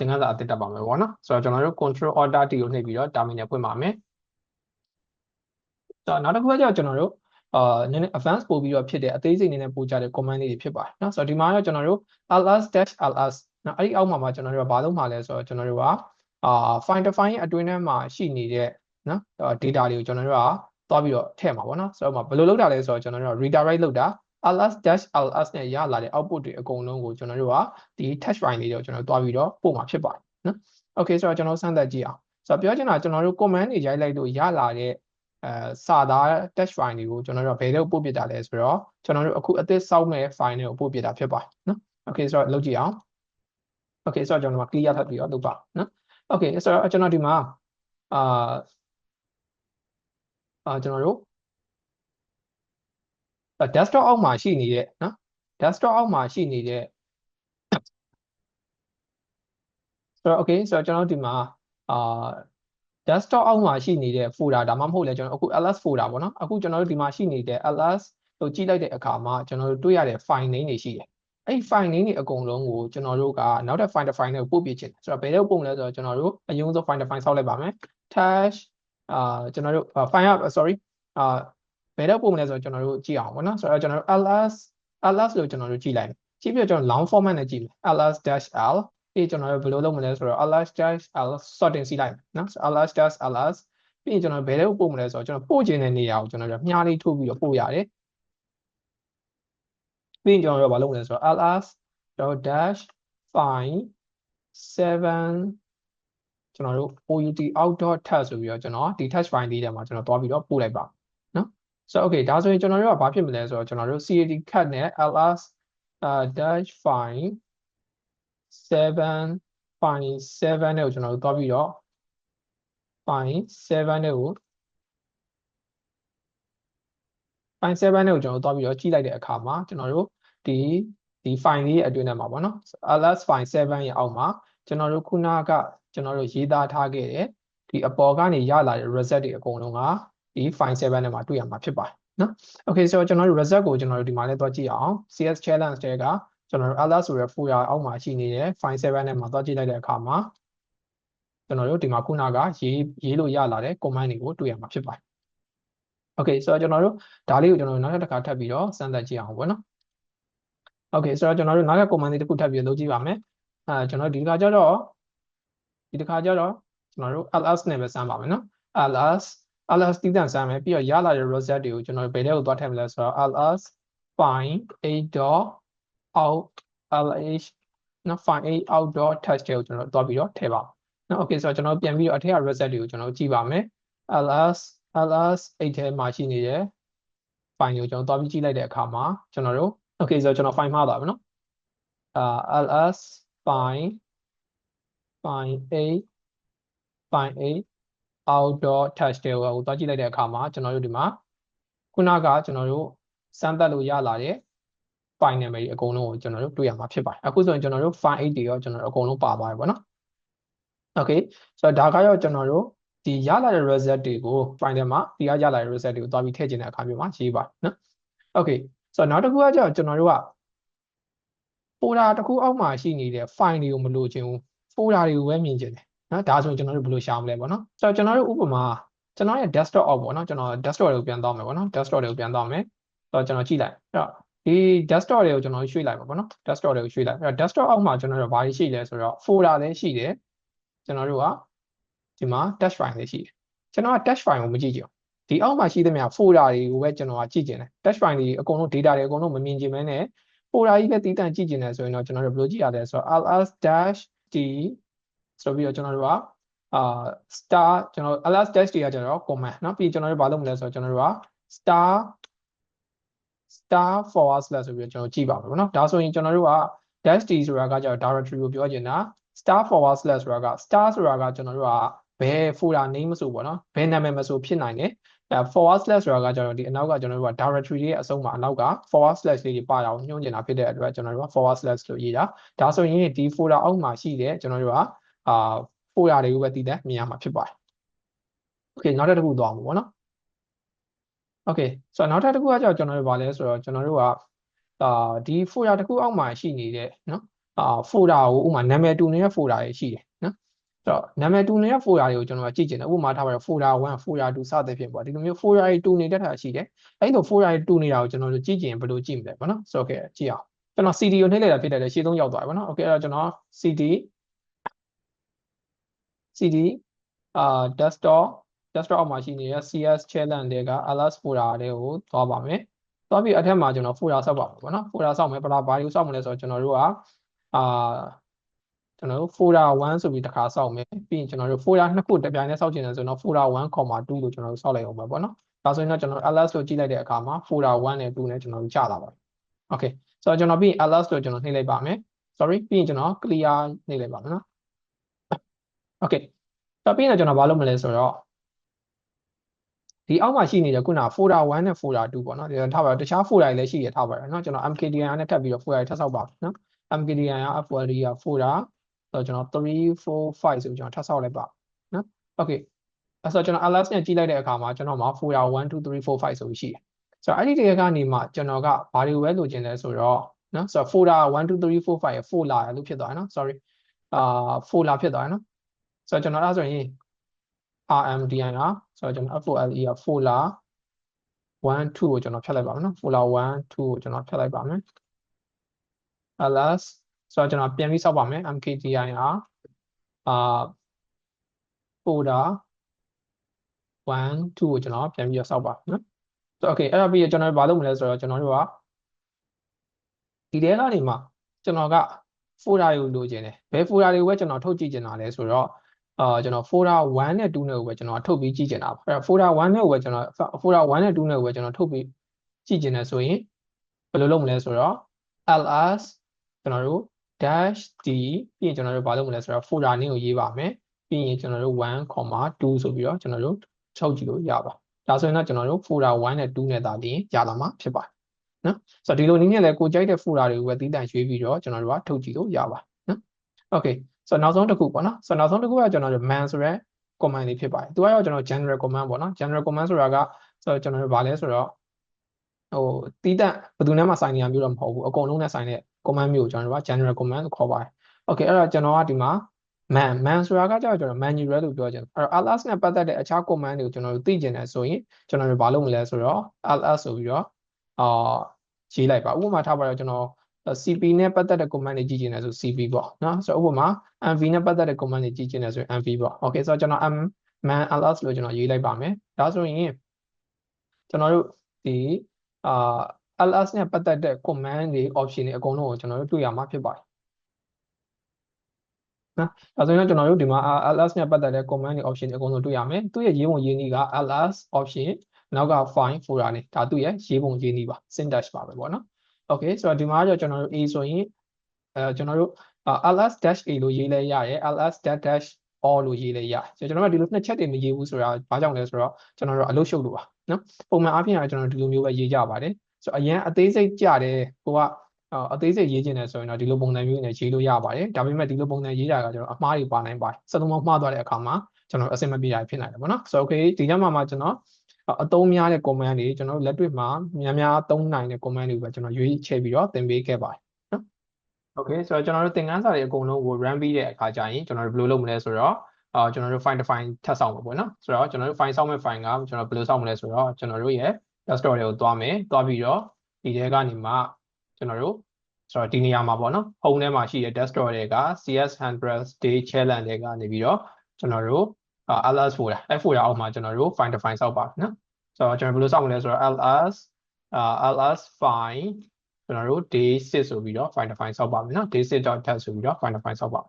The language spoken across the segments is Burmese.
သင်ခန်းစာအသစ်တက်ပါမယ်ပေါ့နော်ဆိုတော့ကျွန်တော်တို့ control order t ကိုနှိပ်ပြီးတော့ terminal ဖွင့်ပါမယ်ဆိုတော့နောက်တစ်ခုကကျွန်တော်တို့အာနည်းနည်း advance ပို့ပြီးတော့ဖြစ်တယ်အသေးစိတ်နည်းနည်းပို့ကြတဲ့ command လေးတွေဖြစ်ပါတယ်နော်ဆိုတော့ဒီမှာတော့ကျွန်တော်တို့ ls-ls နော်အဲ့ဒီအောက်မှာမှာကျွန်တော်တို့ကဘာလုပ်မှာလဲဆိုတော့ကျွန်တော်တို့ကအာ find define အတွင်းထဲမှာရှိနေတဲ့နော် data တွေကိုကျွန်တော်တို့ကသွားပြီးတော့ထည့်မှာပေါ့နော်ဆိုတော့ဘယ်လိုလုပ်တာလဲဆိုတော့ကျွန်တော်တို့က redirect လုပ်တာ ls-ls နဲ့ရလာတဲ့ output တွေအကုန်လုံးကိုကျွန်တော်တို့ကဒီ touch file လေးတွေကိုကျွန်တော်တို့သွားပြီးတော့ပို့မှာဖြစ်ပါတယ်နော် okay ဆိုတော့ကျွန်တော်စမ်းသပ်ကြည့်အောင်ဆိုတော့ပြောချင်တာကျွန်တော်တို့ command တွေရိုက်လိုက်လို့ရလာတဲ့အဲစာသား touch file တွေကိုကျွန်တော်တို့ဘယ်လိုပို့ပြတာလဲဆိုတော့ကျွန်တော်တို့အခုအသစ်စောက်မဲ့ file တွေကိုပို့ပြတာဖြစ်ပါတယ်နော် okay ဆိုတော့လုပ်ကြည့်အောင် okay ဆိုတော့ကျွန်တော်တို့ clear ထပ်ပြီးတော့လုပ်ပါနော် okay ဆိုတော့ကျွန်တော်ဒီမှာအာအာကျွန်တော်တို့ desktop အောက်မှာရှိနေတဲ့နော် desktop အောက်မှာရှိနေတဲ့ဆိုတော့ okay ဆိုတော့ကျွန်တော်ဒီမှာအာ desktop အောက်မှာရှိနေတဲ့ folder ဒါမှမဟုတ်လဲကျွန်တော်အခု ls folder ပေါ့နော်အခုကျွန်တော်တို့ဒီမှာရှိနေတဲ့ ls ကိုကြည့်လိုက်တဲ့အခါမှာကျွန်တော်တို့တွေ့ရတဲ့ file name တွေရှိတယ်အဲ့ file name တွေအကုန်လုံးကိုကျွန်တော်တို့ကနောက်ထပ် file define တွေကိုပို့ပြချင်တယ်ဆိုတော့ဘယ်လိုပို့မလဲဆိုတော့ကျွန်တော်တို့အရင်ဆုံး file define ဆောက်လိုက်ပါမယ် tash အာကျွန်တော်တို့ file sorry အာဘ ယ်တော့ပို့မလဲဆိုတော့ကျွန်တော်တို့ကြည့်အောင်ပေါ့နော်ဆိုတော့ကျွန်တော်တို့ ls ls လို့ကျွန်တော်တို့ကြည့်လိုက်ကြည့်ပြီးတော့ကျွန်တော် long format နဲ့ကြည့်မယ် ls-l ပြီးကျွန်တော်တို့ဘယ်လိုလုပ်မလဲဆိုတော့ ls-l sorting စီးလိုက်နော် ls-ls ပြီးရင်ကျွန်တော်ဘယ်တော့ပို့မလဲဆိုတော့ကျွန်တော်ပို့ခြင်းတဲ့နေရာကိုကျွန်တော်တို့မြားလေးထိုးပြီးတော့ပို့ရတယ်ပြီးရင်ကျွန်တော်တို့ဘာလုပ်မလဲဆိုတော့ ls.dash find 7ကျွန်တော်တို့ out out.touch ဆိုပြီးတော့ကျွန်တော်ဒီ touch file လေးထဲမှာကျွန်တော်တွားပြီးတော့ပို့လိုက်ပါနော် ဆိုတော့ okay ဒါဆိုရင်ကျွန်တော်တို့ကဘာဖြစ်မလဲဆိုတော့ကျွန်တော်တို့ cad cut နဲ့ ls dash find 7 find 7နဲ့ကိုကျွန်တော်တို့တွားပြီးတော့ find 7နဲ့ကို find 7နဲ့ကိုကျွန်တော်တို့တွားပြီးတော့ကြည့်လိုက်တဲ့အခါမှာကျွန်တော်တို့ဒီဒီ file လေးရဲ့အတွင်းထဲမှာပေါ့နော် ls find 7ရဲ့အောက်မှာကျွန်တော်တို့ခုနကကျွန်တော်တို့ရေးသားထားခဲ့တဲ့ဒီအပေါ်ကနေရလာတဲ့ result တွေအကုန်လုံးက ဒီ file 7ထဲမှာတွေ့ရမှာဖြစ်ပါတယ်နော် okay ဆိုတော့ကျွန်တော်တို့ result ကိုကျွန်တော်တို့ဒီမှာလည်းသွားကြည့်အောင် cs challenge တဲကကျွန်တော်တို့ ls ဆိုရ folder အောက်မှာရှိနေတဲ့ file 7ထဲမှာသွားကြည့်လိုက်တဲ့အခါမှာကျွန်တော်တို့ဒီမှာခုနကရေးရေးလို့ရလာတဲ့ command တွေကိုတွေ့ရမှာဖြစ်ပါတယ် okay ဆိုတော့ကျွန်တော်တို့ဒါလေးကိုကျွန်တော်တို့နောက်တစ်ခါထပ်ပြီးတော့စမ်းသပ်ကြည့်အောင်ပေါ့နော် okay ဆိုတော့ကျွန်တော်တို့နောက်က command လေးတစ်ခုထပ်ပြီးလုပ်ကြည့်ပါမယ်အဲကျွန်တော်ဒီတစ်ခါကျတော့ဒီတစ်ခါကျတော့ကျွန်တော်တို့ ls နဲ့ပဲစမ်းပါမယ်နော် ls ls တည်တံ့စမ်းမယ်ပြီးတော့ရလာတဲ့ result တွေကိုကျွန်တော်တို့ဘယ်ထဲကိုသွားထည့်မလဲဆိုတော့ ls find a.out lh နော် find a.out.text တွေကိုကျွန်တော်သွားပြီးတော့ထည့်ပါနော် okay ဆိုတော့ကျွန်တော်ပြန်ပြီးတော့အထက်က result တွေကိုကျွန်တော်ကြည့်ပါမယ် ls ls 8ထဲမှာရှိနေတဲ့ file ကိုကျွန်တော်သွားပြီးကြည့်လိုက်တဲ့အခါမှာကျွန်တော်တို့ okay ဆိုတော့ကျွန်တော် file မှားသွားပြီနော်အာ ls find find a find a outdoor touch တွေကိုသွားကြည့်လိုက်တဲ့အခါမှာကျွန်တော်တို့ဒီမှာခုနကကျွန်တော်တို့စမ်းသပ်လို့ရလာတဲ့ file name တွေအကုန်လုံးကိုကျွန်တော်တို့တွေ့ရမှာဖြစ်ပါတယ်အခုဆိုရင်ကျွန်တော်တို့ file 8တွေရောကျွန်တော်တို့အကုန်လုံးပါသွားပြီပေါ့နော် okay ဆိုတော့ဒါကရောကျွန်တော်တို့ဒီရလာတဲ့ result တွေကို file ထဲမှာဒီကရလာတဲ့ result တွေကိုသွားပြီးထည့်ခြင်းတဲ့အခါမျိုးမှာရေးပါနော် okay ဆိုတော့နောက်တစ်ခုကကျတော့ကျွန်တော်တို့က folder တစ်ခုအောက်မှာရှိနေတဲ့ file တွေကိုမလိုချင်ဘူး folder တွေကိုပဲမြင်ချင်တယ် နော်ဒါဆိုရင်ကျွန်တော်တို့ဘယ်လိုရှာမလဲပေါ့နော်ဆိုတော့ကျွန်တော်တို့ဥပမာကျွန်တော်ရဲ့ desktop အောက်ပေါ့နော်ကျွန်တော် desktop တွေကိုပြန်သွားမယ်ပေါ့နော် desktop တွေကိုပြန်သွားမယ်ဆိုတော့ကျွန်တော်ကြည့်လိုက်အဲ့တော့ဒီ desktop တွေကိုကျွန်တော်ရွှေ့လိုက်ပါပေါ့နော် desktop တွေကိုရွှေ့လိုက်အဲ့တော့ desktop အောက်မှာကျွန်တော်တို့ဘာတွေရှိလဲဆိုတော့ folder လည်းရှိတယ်ကျွန်တော်တို့ကဒီမှာ dash file လေးရှိတယ်ကျွန်တော်က dash file ကိုမကြည့်ကြဘူးဒီအောက်မှာရှိသမျှ folder တွေကိုပဲကျွန်တော်ကကြည့်ကျင်တယ် dash file တွေအကုန်လုံး data တွေအကုန်လုံးမမြင်ကျင်မဲနဲ့ folder ကြီးပဲတည်တံ့ကြည့်ကျင်တယ်ဆိုရင်တော့ကျွန်တော်တို့ဘယ်လိုကြည့်ရလဲဆိုတော့ ls-d ဆိုပြီးတော့ကျွန်တော်တို့ကအာ star ကျွန်တော် ls-d ကကျတော့ command เนาะပြီးကျွန်တော်တို့ဘာလုပ်မလဲဆိုတော့ကျွန်တော်တို့က star star forward slash ဆိုပြီးတော့ကျွန်တော်ကြည့်ပါမယ်เนาะဒါဆိုရင်ကျွန်တော်တို့က dash d ဆိုတာကကျတော့ directory ကိုပြောချင်တာ star forward slash ဆိုတာက star ဆိုတာကကျွန်တော်တို့ကဘယ် folder name မဆိုပေါ့နော်ဘယ်နာမည်မဆိုဖြစ်နိုင်တယ်အဲ forward slash ဆိုတာကကျွန်တော်ဒီအနောက်ကကျွန်တော်တို့က directory ရဲ့အစုံမှာအနောက်က forward slash လေးတွေပါအောင်ညွှန်းကျင်တာဖြစ်တဲ့အတွက်ကျွန်တော်တို့က forward slash လို့ရေးတာဒါဆိုရင်ဒီ folder အောက်မှာရှိတဲ့ကျွန်တော်တို့က အာ folder တွေကိုပဲတည်တဲ့မြင်ရမှာဖြစ်ပါတယ် okay နောက်တစ်ခုသွားမှာပေါ့နော် okay ဆိုတော့နောက်ထပ်တစ်ခုကကြောင့်ကျွန်တော်တို့ဗာလဲဆိုတော့ကျွန်တော်တို့ကအာဒီ folder တစ်ခုအောက်မှာရှိနေတဲ့နော် အာ folder ကိုဥပမာနာမည်တူနေတဲ့ folder တွေရှိတယ်နော်အဲ့တော့နာမည်တူနေတဲ့ folder တွေကိုကျွန်တော်ကကြည့်ချင်တယ်ဥပမာထားပါတော့ folder 1 folder 2စသဖြင့်ပေါ့ဒီလိုမျိုး folder တွေတူနေတဲ့ထားရှိတယ်အဲ့လို folder တွေတူနေတာကိုကျွန်တော်တို့ကြည့်ချင်ဘယ်လိုကြည့်မလဲပေါ့နော်ဆိုတော့ကဲကြည့်အောင်ကျွန်တော် CD ကိုနှိပ်လိုက်တာဖြစ်တယ်လေရှေ့ဆုံးရောက်သွားပြီပေါ့နော်โอเคအဲ့တော့ကျွန်တော် CD CD အာ desktop desktop အောက်မှာရှိနေတဲ့ CS challenge တွေက ls folder တွေကိုသွားပါမယ်သွားပြီးအထက်မှာကျွန်တော် folder ဆောက်ပါမယ်ပေါ့နော် folder ဆောက်မယ်ဘာဘာတွေကိုဆောက်မလဲဆိုတော့ကျွန်တော်တို့ကအာကျွန်တော်တို့ folder 1ဆိုပြီးတစ်ခါဆောက်မယ်ပြီးရင်ကျွန်တော်တို့ folder နှစ်ခုတစ်ပြိုင်တည်းဆောက်ချင်တယ်ဆိုတော့ folder 1,2လို့ကျွန်တော်တို့ဆောက်လိုက်အောင်ပါပေါ့နော်ဒါဆိုရင်တော့ကျွန်တော် ls လို့ကြည့်လိုက်တဲ့အခါမှာ folder 1နဲ့2နဲ့ကျွန်တော်တို့ကြာလာပါပြီ okay ဆိုတော့ကျွန်တော်ပြီးရင် ls လို့ကျွန်တော်နှိပ်လိုက်ပါမယ် sorry ပြီးရင်ကျွန်တော် clear နှိပ်လိုက်ပါမယ်နော် okay တော့ပြီးရင်ကျွန်တော်ဘာလုပ်မလဲဆိုတော့ဒီအောက်မှာရှိနေတဲ့ခုန folder 1နဲ့ folder 2ပေါ့နော်ဒီထားပါတော့တခြား folder တွေလည်းရှိရထားပါတယ်နော်ကျွန်တော် mkdir နဲ့ထပ်ပြီးတော့ folder ထပ်ဆောက်ပါနော် mkdir က fld က folder ဆိုတော့ကျွန်တော်3 4 5ဆိုကျွန်တော်ထပ်ဆောက်လိုက်ပါနော် okay အဲ့ဆိုကျွန်တော် ls နဲ့ကြည့်လိုက်တဲ့အခါမှာကျွန်တော်မှာ folder 1 2 3 4 5ဆိုပြီးရှိတယ်ဆိုတော့အဲ့ဒီတကယ်ကနေမှကျွန်တော်ကဘာတွေပဲလိုချင်လဲဆိုတော့နော်ဆိုတော့ folder 1 2 3 4 5ရဲ့ folder လို့ဖြစ်သွားတယ်နော် sorry အာ folder ဖြစ်သွားတယ်နော် ဆိုတော့ကျွန်တော်အဲ့ဆိုရင် RMDI ကဆိုတော့ကျွန်တော် FOLE က folder 1 2ကိုကျွန်တော်ဖြတ်လိုက်ပါမယ်နော် folder 1 2ကိုကျွန်တော်ဖြတ်လိုက်ပါမယ် ls ဆိုတော့ကျွန်တော်ပြန်ပြီးစောက်ပါမယ် mkdi ကအာ folder 1 2ကိုကျွန်တော်ပြန်ပြီးစောက်ပါနော်ဆိုတော့ okay အဲ့ဒါပြီးကျွန်တော်ဘာလုပ်မလဲဆိုတော့ကျွန်တော်တို့ကဒီထဲကနေမှကျွန်တော်က folder ကိုလိုချင်တယ်ဘယ် folder တွေကိုပဲကျွန်တော်ထုတ်ကြည့်ချင်တာလဲဆိုတော့ အာကျွန်တော် folder 1နဲ့2နဲ့ကိုပဲကျွန်တော်ထုတ်ပြီးကြည့်ချင်တာပါအဲ့တော့ folder 1နဲ့ကိုပဲကျွန်တော် folder 1နဲ့2နဲ့ကိုပဲကျွန်တော်ထုတ်ပြီးကြည့်ချင်တယ်ဆိုရင်ဘယ်လိုလုပ်မလဲဆိုတော့ ls ကျွန်တော်တို့ dash d ပြီးရင်ကျွန်တော်တို့ဘာလုပ်မလဲဆိုတော့ folder name ကိုရေးပါမယ်ပြီးရင်ကျွန်တော်တို့1,2ဆိုပြီးတော့ကျွန်တော်တို့ချုပ်ကြည့်လို့ရပါဒါဆိုရင်တော့ကျွန်တော်တို့ folder 1နဲ့2နဲ့သာပြီးရလာမှာဖြစ်ပါတယ်နော်ဆိုတော့ဒီလိုနည်းနဲ့လည်းကိုကြိုက်တဲ့ folder တွေကိုပဲသီးသန့်ရွေးပြီးတော့ကျွန်တော်တို့ကထုတ်ကြည့်လို့ရပါနော် okay ဆိုတော့နောက်ဆုံးတစ်ခုပေါ့နော်ဆိုတော့နောက်ဆုံးတစ်ခုကကျွန်တော်တို့ man ဆိုရဲ command လေးဖြစ်ပါတယ်သူကတော့ကျွန်တော် general command ပေါ့နော် general command ဆိုတာကဆိုတော့ကျွန်တော်တို့ဗာလဲဆိုတော့ဟိုတီးတန့်ဘယ်သူနဲ့မှဆိုင်နေရမျိုးတော့မဟုတ်ဘူးအကုန်လုံးနဲ့ဆိုင်တဲ့ command မျိုးကိုကျွန်တော်တို့က general command လို့ခေါ်ပါတယ် okay အဲ့တော့ကျွန်တော်ကဒီမှာ man man ဆိုတာကကြောက်ကျွန်တော် manual လို့ပြောချင်တယ်အဲ့တော့ ls နဲ့ပတ်သက်တဲ့အခြား command တွေကိုကျွန်တော်တို့သိကျင်တယ်ဆိုရင်ကျွန်တော်တို့ဘာလုပ်မလဲဆိုတော့ ls ဆိုပြီးတော့အာရေးလိုက်ပါဥပမာထားပါတော့ကျွန်တော် CP နဲ့ပတ်သက်တဲ့ command တွေကြည့်ချင်တယ်ဆို CP ပေါ့နော်ဆိုတော့ဥပမာ MV နဲ့ပတ်သက်တဲ့ command တွေကြည့်ချင်တယ်ဆိုရင် MV ပေါ့ okay ဆိုတော့ကျွန်တော် m man ls လို့ကျွန်တော်ရေးလိုက်ပါမယ်ဒါဆိုရင်ကျွန်တော်တို့ဒီအာ ls နဲ့ပတ်သက်တဲ့ command တွေ option တွေအကုန်လုံးကိုကျွန်တော်တို့တွေ့ရမှာဖြစ်ပါတယ်နော်ဒါဆိုရင်ကျွန်တော်တို့ဒီမှာ ls နဲ့ပတ်သက်တဲ့ command တွေ option တွေအကုန်လုံးတွေ့ရမယ်သူ့ရဲ့ရေးပုံရေးနည်းက ls option နောက်က file folder နဲ့ဒါသူ့ရဲ့ရေးပုံရေးနည်းပါ syntax ပါပဲပေါ့နော် okay ဆိုတော့ဒီမှာကျတော့ကျွန်တော်တို့ a ဆိုရင်အဲကျွန်တော်တို့ ls-a လို့ရေးလဲရတယ် ls-all လို့ရေးလဲရတယ်ကျွန်တော်တို့ကဒီလိုနှစ်ချက်တွေမရေးဘူးဆိုတာဘာကြောင့်လဲဆိုတော့ကျွန်တော်တို့အလုပ်ရှုပ်လို့ပါနော်ပုံမှန်အားဖြင့်ကကျွန်တော်တို့ဒီလိုမျိုးပဲရေးကြပါတယ်ဆိုတော့အရင်အသေးစိတ်ကြတယ်ကိုကအသေးစိတ်ရေးခြင်းတယ်ဆိုရင်တော့ဒီလိုပုံစံမျိုးနဲ့ရေးလို့ရပါတယ်ဒါပေမဲ့ဒီလိုပုံစံရေးတာကကျွန်တော်အမှားတွေပါနိုင်ပါတယ်စက်သုံးမှားသွားတဲ့အခါမှာကျွန်တော်အဆင်မပြေတာဖြစ်နိုင်တယ်ပေါ့နော်ဆိုတော့ okay ဒီညမှာမှာကျွန်တော် အသုံးများတဲ့ command တွေကျွန်တော်တို့လက်တွေ့မှာများများသုံးနိုင်တဲ့ command တွေကိုပဲကျွန်တော်ရွေးချယ်ပြီးတော့သင်ပေးခဲ့ပါတယ်နော် okay ဆိုတော့ကျွန်တော်တို့သင်ခန်းစာတွေအကုန်လုံးကို run ပြီးတဲ့အခါကျရင်ကျွန်တော်တို့ဘယ်လိုလုပ်မလဲဆိုတော့အာကျွန်တော်တို့ file define ထပ်ဆောင်မှာပေါ့နော်ဆိုတော့ကျွန်တော်တို့ file ဆောက်မဲ့ file ကကျွန်တော်ဘယ်လိုဆောက်မလဲဆိုတော့ကျွန်တော်တို့ရဲ့ desktop တွေကိုသွားမယ်သွားပြီးတော့ဒီထဲကနေမှကျွန်တော်တို့ဆိုတော့ဒီနေရာမှာပေါ့နော် home ထဲမှာရှိတဲ့ desktop တွေက cs100 day challenge တွေကနေပြီးတော့ကျွန်တော်တို့ ls folder အဲ့ folder အောက်မှာကျွန်တော်တို့ find define ဆောက်ပါနော်ဆိုတော့ကျွန်တော်ဘယ်လိုဆောက်မလဲဆိုတော့ ls ls find ကျွန်တော်တို့ day 6ဆိုပြီးတော့ find define ဆောက်ပါမယ်နော် day 6.test ဆိုပြီးတော့ find define ဆောက်ပါ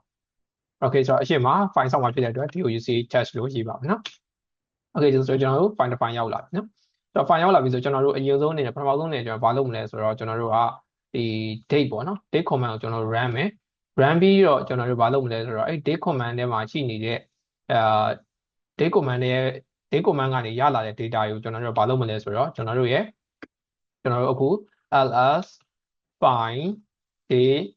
okay ဆိုတော့အရှိမ file ဆောက်မှာဖြစ်တဲ့အတွက် doc test လို့ရေးပါမယ်နော် okay ဆိုတော့ကျွန်တော်တို့ find define ရောက်လာပြီနော်ဆိုတော့ file ရောက်လာပြီဆိုကျွန်တော်တို့အရင်ဆုံးအနေနဲ့ပထမဆုံးအနေနဲ့ကျွန်တော်ဘာလုပ်မလဲဆိုတော့ကျွန်တော်တို့ကဒီ date ပေါ့နော် date command ကိုကျွန်တော်တို့ run မယ် run ပြီးတော့ကျွန်တော်တို့ဘာလုပ်မလဲဆိုတော့အဲ့ date command ထဲမှာရှိနေတဲ့အာ date command ရဲ့ date command ကနေရလာတဲ့ data ကိုကျွန်တော်တို့ဘာလုပ်မလဲဆိုတော့ကျွန်တော်တို့ရဲ့ကျွန်တော်တို့အခု ls find date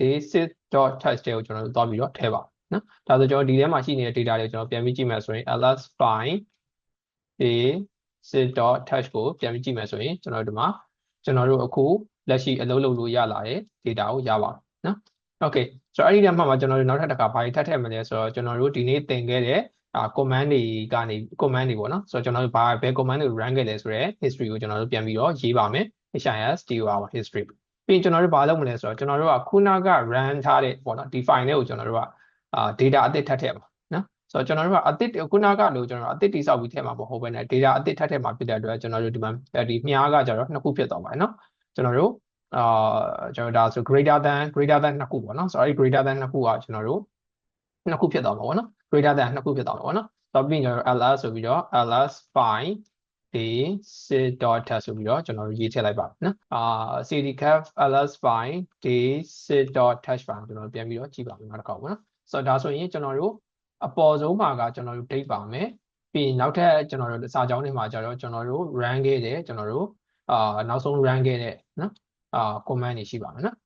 day6.text ကိုကျွန်တော်တို့သွားပြီးတော့ထည့်ပါနော်ဒါဆိုကျွန်တော်ဒီထဲမှာရှိနေတဲ့ data တွေကျွန်တော်ပြန်ပြီးကြည့်မယ်ဆိုရင် ls find day6.text ကိုပြန်ပြီးကြည့်မယ်ဆိုရင်ကျွန်တော်တို့ဒီမှာကျွန်တော်တို့အခုလက်ရှိအလုပ်လုပ်လို့ရလာတဲ့ data ကိုရပါတယ်နော် okay ဆိုတော့အဲ့ဒီတည်းမှာကျွန်တော်တို့နောက်ထပ်တစ်ခါဘာတွေထပ်ထည့်မလဲဆိုတော့ကျွန်တော်တို့ဒီနေ့သင်ခဲ့တဲ့အာ command တွေကနေ command တွေပေါ့နော်ဆိုတော့ကျွန်တော်တို့ဘာဘယ် command တွေ run ခဲ့လဲဆိုတော့ history ကိုကျွန်တော်တို့ပြန်ပြီးတော့ရေးပါမယ် HIS TOR history ပြီးရင်ကျွန်တော်တို့ဘာလုပ်မလဲဆိုတော့ကျွန်တော်တို့ကခုနက run ထားတဲ့ပေါ့နော်ဒီ file လေးကိုကျွန်တော်တို့ကအာ data အသစ်ထပ်ထည့်ပါနော်ဆိုတော့ကျွန်တော်တို့ကအသစ်ခုနကလို့ကျွန်တော်အသစ်တိဆောက်ပြီးထည့်မှာမဟုတ်ဘဲနဲ့ data အသစ်ထပ်ထည့်မှာဖြစ်တဲ့အတွက်ကျွန်တော်တို့ဒီမှာဒီမြားကကျတော့နှစ်ခုဖြစ်သွားပါတယ်နော်ကျွန်တော်တို့ အာကျွန်တော်ဒါဆို greater than greater than နှစ်ခုပေါ့နော်ဆိုတော့အဲ့ greater than နှစ်ခုကကျွန်တော်တို့နှစ်ခုဖြစ်သွားမှာပေါ့နော် greater than နှစ်ခုဖြစ်သွားမှာပေါ့နော်ဆိုတော့ပြီးရင်ကျွန်တော် ls ဆိုပြီးတော့ ls file ဒီ sit.test ဆိုပြီးတော့ကျွန်တော်တို့ရေးထည့်လိုက်ပါနော်အာ cdcaf ls file ဒီ sit.test file ကျွန်တော်ပြန်ပြီးတော့ကြည့်ပါမယ်နောက်တစ်ခါပေါ့နော်ဆိုတော့ဒါဆိုရင်ကျွန်တော်တို့အပေါ်ဆုံးမှာကကျွန်တော်တို့ date ပါမယ်ပြီးရင်နောက်ထပ်ကျွန်တော်တို့စာကြောင်းတွေမှာကျတော့ကျွန်တော်တို့ run ခဲ့တယ်ကျွန်တော်တို့အာနောက်ဆုံး run ခဲ့တဲ့နော် အာ command တွေရှိပါမယ်နော်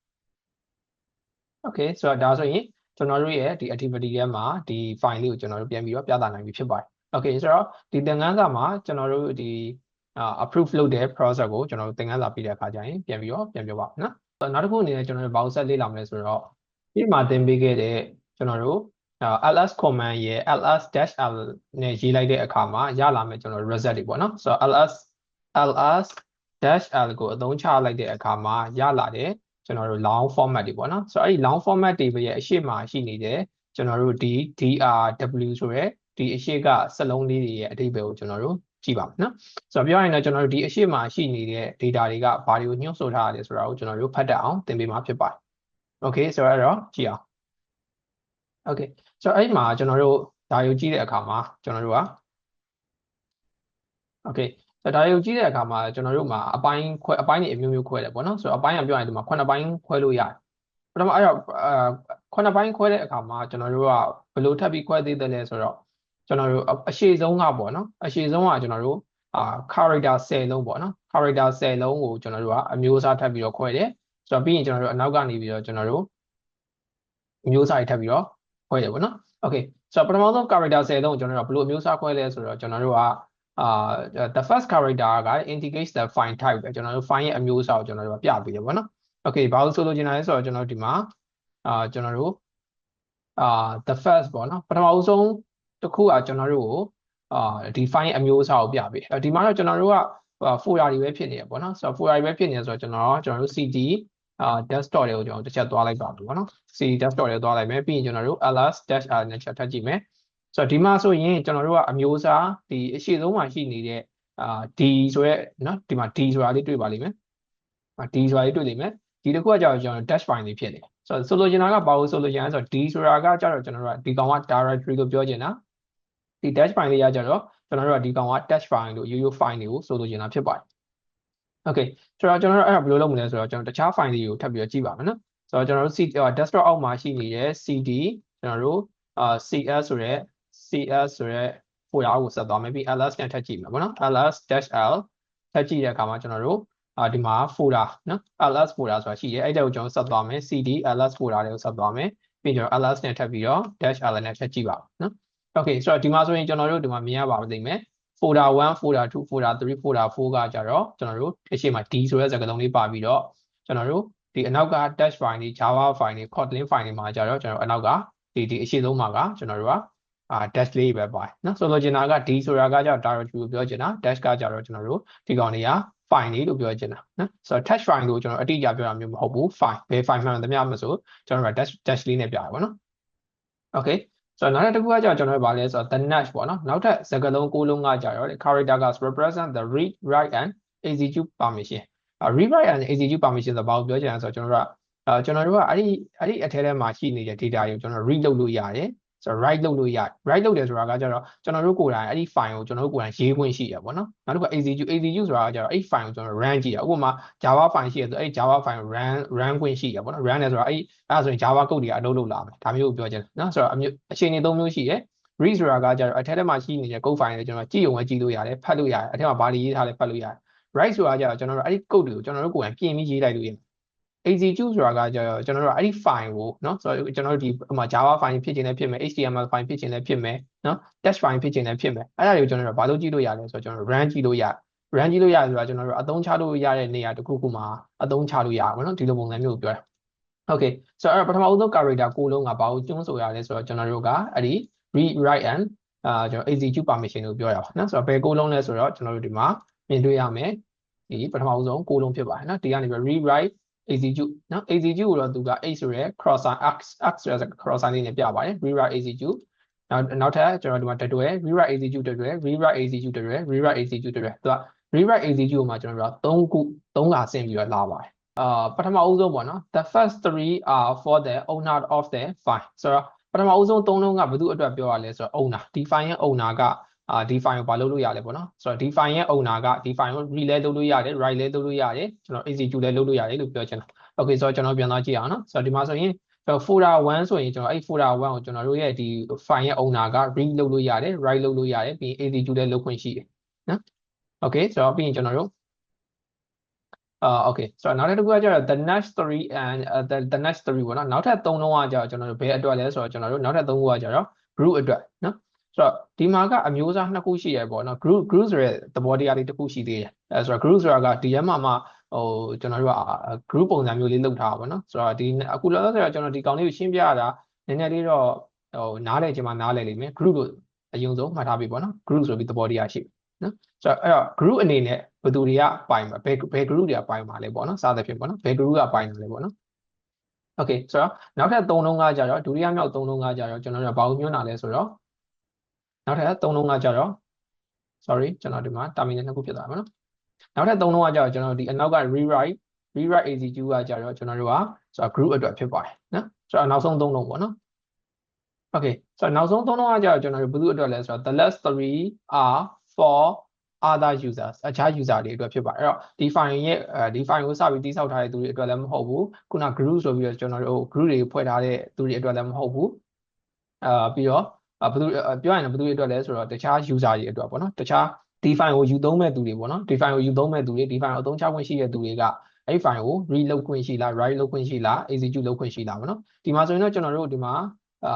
okay ဆိုတော့ဒါဆိုရင်ကျွန်တော်တို့ရဲ့ဒီ activity ထဲမှာဒီ file လေးကိုကျွန်တော်တို့ပြန်ပြီးတော့ပြသနိုင်ပြီဖြစ်ပါတယ် okay ဆိုတော့ဒီသင်ခန်းစာမှာကျွန်တော်တို့ဒီ approve လုပ်တဲ့ process ကိုကျွန်တော်တို့သင်ခန်းစာပြီးတဲ့အခါကျရင်ပြန်ပြီးတော့ပြန်ပြောပါနော်နောက်တစ်ခုအနေနဲ့ကျွန်တော်တို့ဘာလို့ဆက်လေ့လာမလဲဆိုတော့ဒီမှာသင်ပေးခဲ့တဲ့ကျွန်တော်တို့ ls command ရဲ့ ls-l နဲ့ရေးလိုက်တဲ့အခါမှာရလာမယ်ကျွန်တော် result တွေပေါ့နော်ဆိုတော့ ls ls-l ကိုအသုံးချလိုက်တဲ့အခါမှာရလာတဲ့ကျွန်တော်တို့ long format တွေပေါ့နော်ဆိုတော့အဲ့ဒီ long format တွေရဲ့အရှိမရှိနေတဲ့ကျွန်တော်တို့ဒီ drw ဆိုရဲဒီအရှိကစလုံးလေးတွေရဲ့အဓိပ္ပာယ်ကိုကျွန်တော်တို့ကြည့်ပါမယ်နော်ဆိုတော့ပြောရရင်တော့ကျွန်တော်တို့ဒီအရှိမရှိနေတဲ့ data တွေကဘာတွေကိုညှို့ဆိုထားရတယ်ဆိုတာကိုကျွန်တော်တို့ဖတ်တတ်အောင်သင်ပေးမှာဖြစ်ပါတယ် okay ဆိုတော့ကြည့်အောင် okay ဆိုတော့အဲ့မှာကျွန်တော်တို့ဒါရုပ်ကြည့်တဲ့အခါမှာကျွန်တော်တို့က okay ဆိုတော့ဒါရုပ်ကြည့်တဲ့အခါမှာကျွန်တော်တို့မှာအပိုင်းခွဲအပိုင်းတွေအမျိုးမျိုးခွဲတယ်ပေါ့နော်ဆိုတော့အပိုင်းကပြောရရင်ဒီမှာ9ပိုင်းခွဲလို့ရတယ်ပထမအဲ့တော့9ပိုင်းခွဲတဲ့အခါမှာကျွန်တော်တို့ကဘယ်လိုထပ်ပြီးခွဲသေးတယ်လဲဆိုတော့ကျွန်တော်တို့အရှိဆုံးကပေါ့နော်အရှိဆုံးကကျွန်တော်တို့အာ character 10လုံးပေါ့နော် character 10လုံးကိုကျွန်တော်တို့ကအမျိုးအစားထပ်ပြီးတော့ခွဲတယ်ဆိုတော့ပြီးရင်ကျွန်တော်တို့အနောက်ကနေပြီးတော့ကျွန်တော်တို့အမျိုးအစားတွေထပ်ပြီးတော့ခွဲတယ်ပေါ့နော် okay ဆိုတော့ပထမဆုံး character 10လုံးကိုကျွန်တော်တို့ဘယ်လိုအမျိုးအစားခွဲလဲဆိုတော့ကျွန်တော်တို့က အာ the first character က indicates the file type ပဲကျွန်တော်တို့ file ရဲ့အမျိုးအစားကိုကျွန်တော်တို့ပြပေးတယ်ပေါ့နော် okay ဘာလို့ဆိုလို့ချင်တာလဲဆိုတော့ကျွန်တော်တို့ဒီမှာအာကျွန်တော်တို့အာ the first ပေါ့နော်ပထမဆုံးတစ်ခုကကျွန်တော်တို့ကိုအာဒီ file အမျိုးအစားကိုပြပေးဒီမှာတော့ကျွန်တော်တို့က folder တွေပဲဖြစ်နေရပေါ့နော်ဆိုတော့ folder တွေပဲဖြစ်နေဆိုတော့ကျွန်တော်ကျွန်တော်တို့ cd အာ desktop တွေကိုကျွန်တော်တစ်ချက်သွားလိုက်ပါဘူးပေါ့နော် cd desktop တွေကိုသွားလိုက်မယ်ပြီးရင်ကျွန်တော်တို့ ls-r နဲ့ချက်ထပ်ကြည့်မယ် ဆိုတော့ဒီမှာဆိုရင်ကျွန်တော်တို့ကအမျိုးအစားဒီအရှိဆုံးမှာရှိနေတဲ့အာ d ဆိုရဲနော်ဒီမှာ d ဆိုတာလေးတွေ့ပါလိမ့်မယ်အာ d ဆိုတာလေးတွေ့လိမ့်မယ်ဒီတစ်ခုကကြောင့်ကျွန်တော် dash file လေးဖြစ်တယ်ဆိုတော့ဆိုလိုချင်တာကဘာလို့ဆိုလိုချင်လဲဆိုတော့ d ဆိုတာကကြတော့ကျွန်တော်တို့ကဒီကောင်က directory လို့ပြောချင်တာဒီ dash file လေးကကြတော့ကျွန်တော်တို့ကဒီကောင်က dash file လို့ရိုးရိုး file တွေကိုဆိုလိုချင်တာဖြစ်ပါတယ် okay ဆိုတော့ကျွန်တော်တို့အဲ့ဒါဘယ်လိုလုပ်မလဲဆိုတော့ကျွန်တော်တခြား file တွေကိုထပ်ပြီးတော့ကြည့်ပါမယ်နော်ဆိုတော့ကျွန်တော်တို့ cd desktop အောက်မှာရှိနေတဲ့ cd ကျွန်တော်တို့အာ cs ဆိုရဲ cs ဆိုရဲ folder ကိုဆက်သွားမယ်ပြီး ls နဲ့ထပ်ကြည့်မယ်ပေါ့နော် ls-l ထပ်ကြည့်တဲ့အခါမှာကျွန်တော်တို့အာဒီမှာ folder နော် ls folder ဆိုတာရှိတယ်အဲ့ဒါကိုကျွန်တော်ဆက်သွားမယ် cd ls folder တွေကိုဆက်သွားမယ်ပြီးကျွန်တော် ls နဲ့ထပ်ပြီးတော့ -l နဲ့ထပ်ကြည့်ပါနော် okay ဆိုတော့ဒီမှာဆိုရင်ကျွန်တော်တို့ဒီမှာမြင်ရပါလိမ့်မယ် folder 1 folder 2 folder 3 folder 4ကကြတော့ကျွန်တော်တို့အရှိမ d ဆိုတဲ့စကားလုံးလေးပါပြီးတော့ကျွန်တော်တို့ဒီအနောက်က dash file တွေ java file တွေ kotlin file တွေမှာကြတော့ကျွန်တော်အနောက်ကဒီဒီအရှိဆုံးမှာကကျွန်တော်တို့က အာ dash လေးပဲပါတယ်နော်ဆိုလိုချင်တာက d ဆိုတာကကြတော့ directory ကိုပြောချင်တာ dash ကကြတော့ကျွန်တော်တို့ဒီကောင်တွေက file လေးလို့ပြောချင်တာနော်ဆိုတော့ touch file လို့ကျွန်တော်အတိအကျပြောတာမျိုးမဟုတ်ဘူး file ဘယ် file မှန်သမျှမဆိုကျွန်တော်တို့ dash dash လေးနဲ့ပြရပါတော့ okay ဆိုတော့နောက်တစ်ခုကကြာကျွန်တော်တို့ဗာလဲဆိုတော့ the nash ပေါ့နော်နောက်ထပ်စကားလုံးကိုလုံးကကြာတော့ character က represent the read write and execute permission read write and execute permission ဆိုတော့ဘာကိုပြောချင်လဲဆိုတော့ကျွန်တော်တို့ကအဲကျွန်တော်တို့ကအဲ့ဒီအဲ့ဒီအထဲထဲမှာရှိနေတဲ့ data တွေကိုကျွန်တော် read လုပ်လို့ရတယ် ဆိုတော့ write လုပ်လို့ရ write လုပ်တယ်ဆိုတာကကျတော့ကျွန်တော်တို့ကိုယ်တိုင်အဲ့ဒီ file ကိုကျွန်တော်တို့ကိုယ်တိုင်ရေးခွင့်ရှိရပေါ့နော်နောက်တစ်ခု execute execute ဆိုတာကကျတော့အဲ့ဒီ file ကိုကျွန်တော် run ကြည့်ရဥပမာ java file ရှိရဆိုအဲ့ဒီ java file run run ခွင့်ရှိရပေါ့နော် run တယ်ဆိုတာအဲ့ဒီအဲ့ဒါဆိုရင် java code တွေကအလုပ်လုပ်လာမယ်ဒါမျိုးကိုပြောချင်တယ်နော်ဆိုတော့အမျိုးအခြေအနေသုံးမျိုးရှိရ read ဆိုတာကကျတော့အထက်ထဲမှာရှိနေတဲ့ code file တွေကျွန်တော်ကြည့်ုံပဲကြည့်လို့ရတယ်ဖတ်လို့ရတယ်အထက်မှာဘာတွေရေးထားလဲဖတ်လို့ရတယ် write ဆိုတာကျတော့ကျွန်တော်တို့အဲ့ဒီ code တွေကိုကျွန်တော်တို့ကိုယ်တိုင်ပြင်ပြီးရေးလိုက်လို့ရတယ် execute ဆိုတာကကျတော့ကျွန်တော်တို့အဲ့ဒီ file ကိုเนาะဆိုတော့ကျွန်တော်တို့ဒီဟိုမှာ Java file ဖြစ်ခြင်းလည်းဖြစ်မယ် HTML file ဖြစ်ခြင်းလည်းဖြစ်မယ်เนาะ text file ဖြစ်ခြင်းလည်းဖြစ်မယ်အဲ့ဒါတွေကိုကျွန်တော်တို့ဘာလို့ကြည့်လို့ရလဲဆိုတော့ကျွန်တော်တို့ run ကြည့်လို့ရ run ကြည့်လို့ရဆိုတာကျွန်တော်တို့အသုံးချလို့ရတဲ့နေရာတစ်ခုခုမှာအသုံးချလို့ရပါဘောเนาะဒီလိုပုံစံမျိုးကိုပြောတာ okay ဆိုတော့အဲ့တော့ပထမဦးဆုံး character ကိုလုံးကဘာကိုကျွန်းဆိုရလဲဆိုတော့ကျွန်တော်တို့ကအဲ့ဒီ read write and အာကျွန်တော် execute permission ကိုပြောရပါနော်ဆိုတော့ဘယ်ကိုလုံးလဲဆိုတော့ကျွန်တော်တို့ဒီမှာမြင်တွေ့ရမယ်ဒီပထမဦးဆုံးကိုလုံးဖြစ်ပါတယ်နော်ဒီကနေပြီး read write execute နော် execute ကိုတော့သူက x ဆိုရဲ cross sign x x ဆိုရဲ cross sign လေးနဲ့ပြပါတယ် read write execute နောက်နောက်ထပ်ကျွန်တော်ဒီမှာတတွဲ rewrite execute တတွဲ rewrite execute တတွဲ rewrite execute တတွဲသူက rewrite execute မှာကျွန်တော်တို့က3ခု3ခါဆင်းပြီးတော့လာပါတယ်အာပထမအဦးဆုံးပေါ့နော် the first three are for the owner of the file ဆိုတော့ပထမအဦးဆုံး3လုံးကဘယ်သူအတွက်ပြောရလဲဆိုတော့ owner ဒီ file ရဲ့ owner က အာဒီ file ကိုဘာလုပ်လို့ရလဲပေါ့နော်ဆိုတော့ဒီ file ရဲ့ owner ကဒီ file ကို read လဲလုပ်လို့ရတယ် write လဲလုပ်လို့ရတယ်ကျွန်တော် execute လဲလုပ်လို့ရတယ်လို့ပြောချင်တာ okay ဆိုတော့ကျွန်တော်ပြန်သွားကြည့်အောင်နော်ဆိုတော့ဒီမှာဆိုရင်ကျွန်တော် folder 1ဆိုရင်ကျွန်တော်အဲ့ folder 1ကိုကျွန်တော်တို့ရဲ့ဒီ file ရဲ့ owner က read လုပ်လို့ရတယ် write လုပ်လို့ရတယ်ပြီးရင် execute လဲလုပ်ခွင့်ရှိတယ်နော် okay ဆိုတော့ပြီးရင်ကျွန်တော်တို့အာ okay ဆိုတော့နောက်တစ်ခုကကျတော့ the next 3 and uh, the the next 3ပေါ့နော်နောက်ထပ်3လုံးကကျတော့ကျွန်တော်တို့ဘယ်အတွက်လဲဆိုတော့ကျွန်တော်တို့နောက်ထပ်3ခုကကျတော့ group အတွက်နော် ဆိုတော့ဒီမှာကအမျိုးအစားနှစ်ခုရှိရပေါ့နော် group group ဆိုတဲ့သဘောတရားလေးတစ်ခုရှိသေးတယ်အဲဆိုတော့ group ဆိုတာကဒီရက်မှာမှဟိုကျွန်တော်တို့က group ပုံစံမျိုးလေးလုပ်ထားတာပေါ့နော်ဆိုတော့ဒီအခုလောလောဆယ်တော့ကျွန်တော်ဒီကောင်လေးကိုရှင်းပြရတာနည်းနည်းလေးတော့ဟိုနားလည်ချင်မှနားလည်လိမ့်မယ် group လို့အရင်ဆုံးမှတ်ထားပြီပေါ့နော် group ဆိုပြီးသဘောတရားရှိနော်ဆိုတော့အဲ့တော့ group အနေနဲ့ဘယ်သူတွေကပိုင်မှာဘယ်ဘယ် group တွေကပိုင်မှာလဲပေါ့နော်စသဖြင့်ပေါ့နော်ဘယ် group ကပိုင်မှာလဲပေါ့နော် okay ဆိုတော့နောက်ထပ်၃လုံးကကြတော့ဒုတိယမြောက်၃လုံးကကြတော့ကျွန်တော်တို့ကဘာလို့ညွှန်းတာလဲဆိုတော့ နောက်ထပ်၃လုံးကကြတော့ sorry ကျွန်တော်ဒီမှာ terminal နှစ်ခုဖြစ်သွားပါနော်နောက်ထပ်၃လုံးကကြတော့ကျွန်တော်ဒီအနောက်က rewrite rewrite execute ကကြတော့ကျွန်တော်တို့ကဆိုတော့ group အတွက်ဖြစ်ပါတယ်နော်ဆိုတော့နောက်ဆုံး၃လုံးပေါ့နော် okay ဆိုတော့နောက်ဆုံး၃လုံးကကြတော့ကျွန်တော်တို့ဘယ်သူအတွက်လဲဆိုတော့ the last three are for other users အခြား user တွေအတွက်ဖြစ်ပါတယ်အဲ့တော့ဒီ file ရဲ့ဒီ file ကိုစပြီးတိစောက်ထားတဲ့သူတွေအတွက်လည်းမဟုတ်ဘူးခုန group ဆိုပြီးတော့ကျွန်တော်တို့ group တွေဖွဲ့ထားတဲ့သူတွေအတွက်လည်းမဟုတ်ဘူးအာပြီးတော့ ဘယ်သူပြောရရင်ဘယ်သူတွေအတွက်လဲဆိုတော့တခြား user တွေအတွက်ပေါ့နော်တခြားဒီ file ကိုယူသုံးမဲ့သူတွေပေါ့နော်ဒီ file ကိုယူသုံးမဲ့သူတွေဒီ file ကိုအသုံးချခွင့်ရှိတဲ့သူတွေကအဲ့ file ကို read လုပ်ခွင့်ရှိလား write လုပ်ခွင့်ရှိလား execute လုပ်ခွင့်ရှိလားပေါ့နော်ဒီမှာဆိုရင်တော့ကျွန်တော်တို့ဒီမှာအာ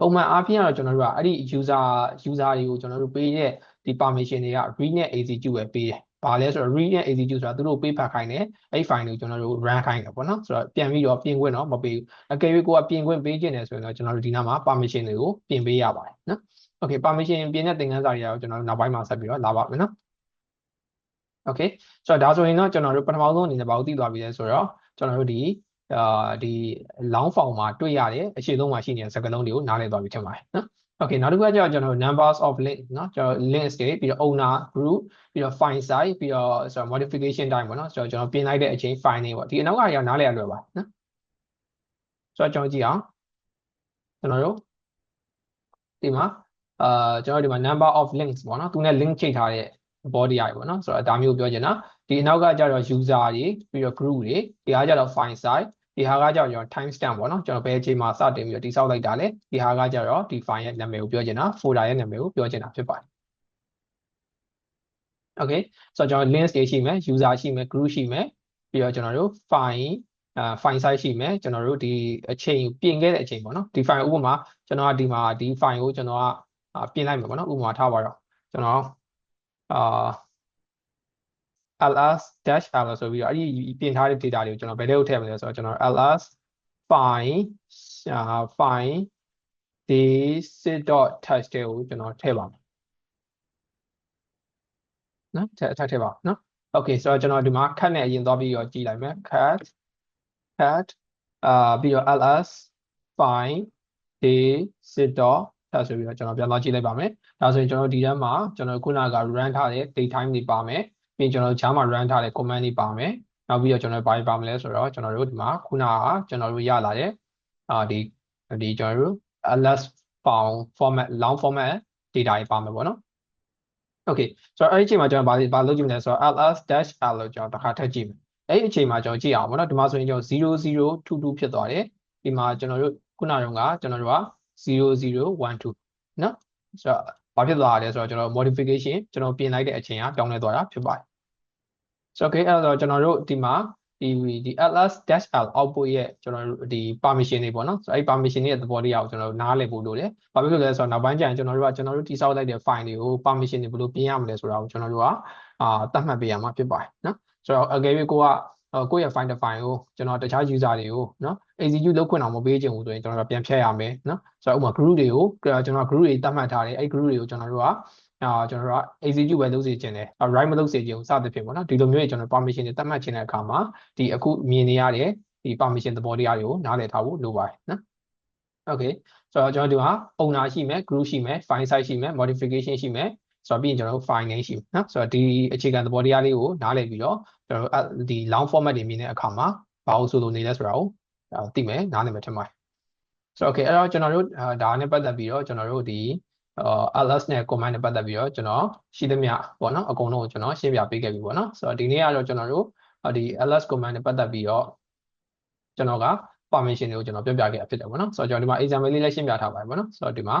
ပုံမှန်အားဖြင့်ကတော့ကျွန်တော်တို့ကအဲ့ဒီ user user တွေကိုကျွန်တော်တို့ပေးတဲ့ဒီ permission တွေက read နဲ့ execute ပဲပေးတယ်။ ဘာလဲဆိုတော့ read နဲ့ execute ဆိုတာသူတို့ပေးဖတ်ခိုင်းတယ်။အဲ့ file ကိုကျွန်တော်တို့ run ခိုင်းတယ်ပေါ့နော်။ဆိုတော့ပြန်ပြီးတော့ပြင်ခွင့်တော့မပေးဘူး။အကယ်၍ကိုကပြင်ခွင့်ပေးခြင်းတယ်ဆိုရင်တော့ကျွန်တော်တို့ဒီနားမှာ permission တွေကိုပြင်ပေးရပါတယ်နော်။ Okay permission ပြင်တဲ့သင်ခန်းစာတွေကတော့ကျွန်တော်တို့နောက်ပိုင်းမှာဆက်ပြီးတော့လာပါမယ်နော်။ Okay ဆိုတော့ဒါဆိုရင်တော့ကျွန်တော်တို့ပထမဆုံးအနေနဲ့ဘာကိုသိသွားပြီလဲဆိုတော့ကျွန်တော်တို့ဒီအာဒီ long form မှာတွေ့ရတဲ့အရှိဆုံးမှာရှိနေတဲ့စကားလုံးတွေကိုနားလည်သွားပြီထင်ပါတယ်နော် Okay နောက်တစ်ခုကကျတော့ကျွန်တော် numbers of link เนาะကျွန်တော် links တွေပြီးတော့ owner group ပြီးတော့ file size ပြီးတော့ဆိုတော့ modification time ပေါ့เนาะဆိုတော့ကျွန်တော်ပြင်လိုက်တဲ့အချိန် file name ပေါ့ဒီအနောက်ကရောနားလည်ရလွယ်ပါနော်ဆိုတော့ကျွန်တော်ကြည့်အောင်ကျွန်တော်တို့ဒီမှာအာကျွန်တော်ဒီမှာ number of links ပေါ့နော်သူနဲ့ link ချိန်ထားတဲ့ body ရပေါ့နော်ဆိုတော့ဒါမျိုးပြောချင်တာဒီအနောက်ကကျတော့ user တွေပြီးတော့ group တွေဒီဟာကျတော့ file size ဒီဟာကကြောင့်ကျွန်တော် time stamp ပေါ့နော်ကျွန်တော်ဘယ်အချိန်မှာစတင်ပြီးတော့တိစောက်လိုက်တာလဲဒီဟာကကြတော့ဒီ file ရဲ့နာမည်ကိုပြောချင်တာ folder ရဲ့နာမည်ကိုပြောချင်တာဖြစ်ပါတယ် okay ဆိုတော့ကျွန်တော် links တွေရှိမယ် user ရှိမယ် group ရှိမယ်ပြီးတော့ကျွန်တော်တို့ file အာ file size ရှိမယ်ကျွန်တော်တို့ဒီအချိန်ပြင်ခဲ့တဲ့အချိန်ပေါ့နော်ဒီ file ဥပမာကျွန်တော်ကဒီမှာဒီ file ကိုကျွန်တော်ကပြင်လိုက်မယ်ပေါ့နော်ဥပမာထားပါတော့ကျွန်တော်အာ ls dash ls ဆိုပြီးတော့အဲ့ဒီပြင်ထားတဲ့ data တွေကိုကျွန်တော်ဘယ်ထဲကိုထည့်မလဲဆိုတော့ကျွန်တော် ls file file this.text ကိုကျွန်တော်ထည့်ပါမယ်နော်ထည့်ထည့်ထည့်ပါနော် okay ဆိုတော့ကျွန်တော်ဒီမှာ cut နဲ့အရင်သွားပြီးတော့ကြည့်လိုက်မယ် cut cut အာပြီးတော့ ls file this.text ဆိုပြီးတော့ကျွန်တော်ပြန်သွားကြည့်လိုက်ပါမယ်ဒါဆိုရင်ကျွန်တော်ဒီထဲမှာကျွန်တော်ခုနက run ထားတဲ့ date time တွေပါမယ် ပြီးကျွန်တော်တို့ဂျားမှာ run ထားတဲ့ command တွေပါမယ်နောက်ပြီးတော့ကျွန်တော်ဘာပါမလဲဆိုတော့ကျွန်တော်တို့ဒီမှာခုနကကျွန်တော်တို့ရလာတဲ့အာဒီဒီကျွန်တော်တို့ ls file format long format data တွေပါမယ်ပေါ့နော် okay ဆိုတော့အဲ့ဒီအချိန်မှာကျွန်တော်ဘာဘာလုပ်ကြည့်မလဲဆိုတော့ ls-l လို့ကျွန်တော်တစ်ခါထပ်ကြည့်မယ်အဲ့ဒီအချိန်မှာကျွန်တော်ကြည့်အောင်ပေါ့နော်ဒီမှာဆိုရင်ကျွန်တော်0022ဖြစ်သွားတယ်ဒီမှာကျွန်တော်တို့ခုနတုန်းကကျွန်တော်တို့က0012နော်ဆိုတော့ဘာဖြစ်သွားလဲဆိုတော့ကျွန်တော် modification ကျွန်တော်ပြင်လိုက်တဲ့အချိန်ကပြောင်းလဲသွားတာဖြစ်ပါတယ် ဆိုတော့ okay အဲ့တော့ကျွန်တော်တို့ဒီမှာဒီဒီ ls-l output ရဲ့ကျွန်တော်တို့ဒီ permission တွေပေါ့နော်ဆိုတော့အဲ့ permission တွေရဲ့သဘောတရားကိုကျွန်တော်တို့နားလည်ဖို့လိုတယ်။ဘာဖြစ်လို့လဲဆိုတော့နောက်ပိုင်းကျရင်ကျွန်တော်တို့ကကျွန်တော်တို့တိစောက်လိုက်တဲ့ file တွေကို permission တွေဘယ်လိုပြင်ရမလဲဆိုတာကိုကျွန်တော်တို့ကအာသတ်မှတ်ပေးရမှာဖြစ်ပါတယ်နော်။ဆိုတော့အကယ်၍ကိုကအော်ကိုယ့်ရဲ့ file define ကိုကျွန်တော်တခြား user တွေကိုနော် execute လုပ်ခွင့်အောင်မပေးချင်ဘူးဆိုရင်ကျွန်တော်တို့ပြန်ဖြတ်ရမယ်နော်ဆိုတော့ဥပမာ group တွေကိုကျွန်တော် group တွေတတ်မှတ်ထားတယ်အဲ့ group တွေကိုကျွန်တော်တို့က အာကျွန်တော်တို့က execute ပဲလုပ်စေချင်တယ် write မလုပ်စေချင်ဘူးစသဖြင့်ပေါ့နော်ဒီလိုမျိုးကျွန်တော် permission တွေတတ်မှတ်ချင်တဲ့အခါမှာဒီအခုမြင်နေရတဲ့ဒီ permission သဘောတရားတွေကိုနားလည်ထားဖို့လိုပါတယ်နော် okay ဆိုတော့ကျွန်တော်ဒီမှာ owner ရှိမယ် group ရှိမယ် file size ရှိမယ် modification ရှိမယ်ဆိုတော့ပြီးရင်ကျွန်တော်တို့ file name ရှိမယ်နော်ဆိုတော့ဒီအခြေခံသဘောတရားလေးကိုနားလည်ပြီးတော့ကျွန်တော်တို့ဒီ long format တွေမြင်တဲ့အခါမှာဘာလို့ဆိုလို့နေလဲဆိုတာကိုသိမယ်နားလည်မယ်ထင်ပါတယ်ဆိုတော့ okay အဲ့တော့ကျွန်တော်တို့ဒါနဲ့ပတ်သက်ပြီးတော့ကျွန်တော်တို့ဒီအာ ls နဲ့ command နဲ့ပတ်သက်ပြီးတော့ကျွန်တော်ရှိသမျှပေါ့နော်အကုန်လုံးကိုကျွန်တော်ရှင်းပြပေးခဲ့ပြီပေါ့နော်ဆိုတော့ဒီနေ့ကတော့ကျွန်တော်တို့ဒီ ls command နဲ့ပတ်သက်ပြီးတော့ကျွန်တော်က permission တွေကိုကျွန်တော်ပြောပြခဲ့တာဖြစ်တယ်ပေါ့နော်ဆိုတော့ကျွန်တော်ဒီမှာ example လေးလည်းရှင်းပြထားပါတယ်ပေါ့နော်ဆိုတော့ဒီမှာ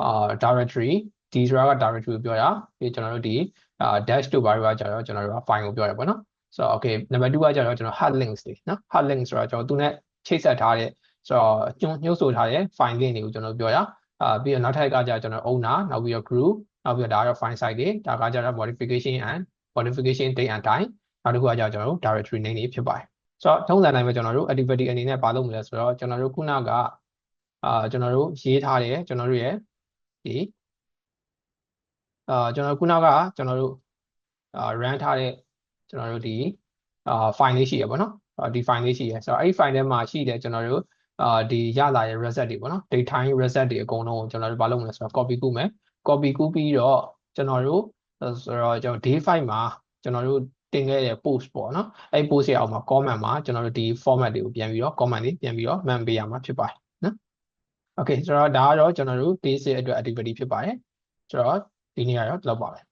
အာ directory ဒီဆိုတာက directory ကိုပြောတာပြီးကျွန်တော်တို့ဒီအာ dash တို့ဘာတွေကကြတော့ကျွန်တော်တို့က file ကိုပြောရပေါ့နော်ဆိုတော့ okay number 2ကကြတော့ကျွန်တော် hard links တွေနော် hard links ဆိုတာကျွန်တော်သူနဲ့ချိတ်ဆက်ထားတဲ့ဆိုတော့ညွှန်ညှို့ဆိုထားတဲ့ file link တွေကိုကျွန်တော်ပြောရ အာပြီးတော့နောက်ထပ်ကကြကျွန်တော် owner နောက်ပြီးတော့ group နောက်ပြီးတော့ဒါကတော့ file site တွေဒါကကြတော့ modification and modification date and time နောက်တစ်ခုကကြကျွန်တော်တို့ directory name တွေဖြစ်ပါတယ်ဆိုတော့ထုံးစံတိုင်းပဲကျွန်တော်တို့ activity အနေနဲ့ပါလို့မလဲဆိုတော့ကျွန်တော်တို့ခုနကအာကျွန်တော်တို့ရေးထားတယ်ကျွန်တော်တို့ရဲ့ဒီအာကျွန်တော်ခုနကကျွန်တော်တို့အာ run ထားတဲ့ကျွန်တော်တို့ဒီအာ file လေးရှိရပါတော့ဒီ file လေးရှိရဆိုတော့အဲ့ဒီ file ထဲမှာရှိတယ်ကျွန်တော်တို့ အာဒီရလာရဲ့ reset တွေပေါ့နော် date time reset တွေအကုန်လုံးကိုကျွန်တော်တို့ဘာလုပ်မလဲဆိုတော့ copy ကူးမယ် copy ကူးပြီးတော့ကျွန်တော်တို့ဆိုတော့ကျွန်တော် day file မှာကျွန်တော်တို့တင်ခဲ့တဲ့ post ပေါ့နော်အဲ့ post ရဲ့အောက်မှာ comment မှာကျွန်တော်တို့ဒီ format တွေကိုပြန်ပြီးတော့ comment တွေပြန်ပြီးတော့ man ပေးရမှာဖြစ်ပါတယ်နော် okay ဆိုတော့ဒါကတော့ကျွန်တော်တို့ day 6အတွက် activity ဖြစ်ပါတယ်ဆိုတော့ဒီနေ့ကတော့ဒီလောက်ပါပဲ